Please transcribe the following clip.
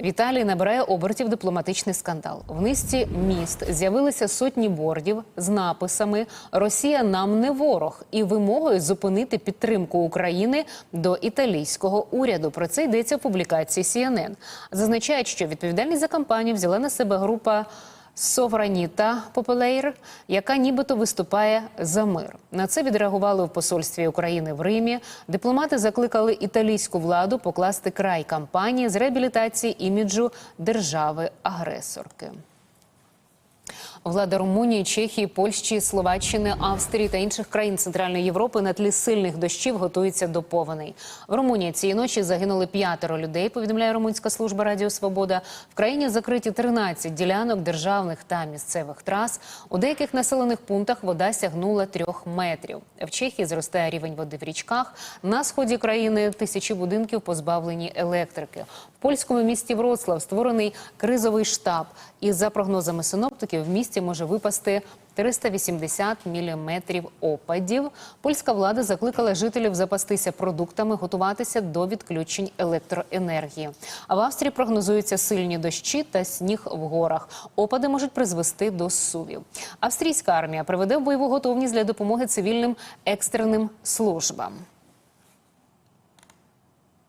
В Італії набирає обертів дипломатичний скандал. В низці міст з'явилися сотні бордів з написами Росія нам не ворог і вимогою зупинити підтримку України до італійського уряду. Про це йдеться в публікації CNN. Зазначають, що відповідальність за кампанію взяла на себе група. Совраніта Попелейр, яка нібито виступає за мир. На це відреагували в посольстві України в Римі. Дипломати закликали італійську владу покласти край кампанії з реабілітації іміджу держави-агресорки. Влада Румунії, Чехії, Польщі, Словаччини, Австрії та інших країн Центральної Європи на тлі сильних дощів готуються до повеней. В Румунії цієї ночі загинули п'ятеро людей. Повідомляє Румунська служба Радіо Свобода. В країні закриті 13 ділянок державних та місцевих трас. У деяких населених пунктах вода сягнула трьох метрів. В Чехії зростає рівень води в річках. На сході країни тисячі будинків позбавлені електрики. В польському місті Вроцлав створений кризовий штаб. І за прогнозами синоптиків в місті може випасти 380 міліметрів опадів. Польська влада закликала жителів запастися продуктами, готуватися до відключень електроенергії. А в Австрії прогнозуються сильні дощі та сніг в горах. Опади можуть призвести до сувів. Австрійська армія приведе в бойову готовність для допомоги цивільним екстреним службам.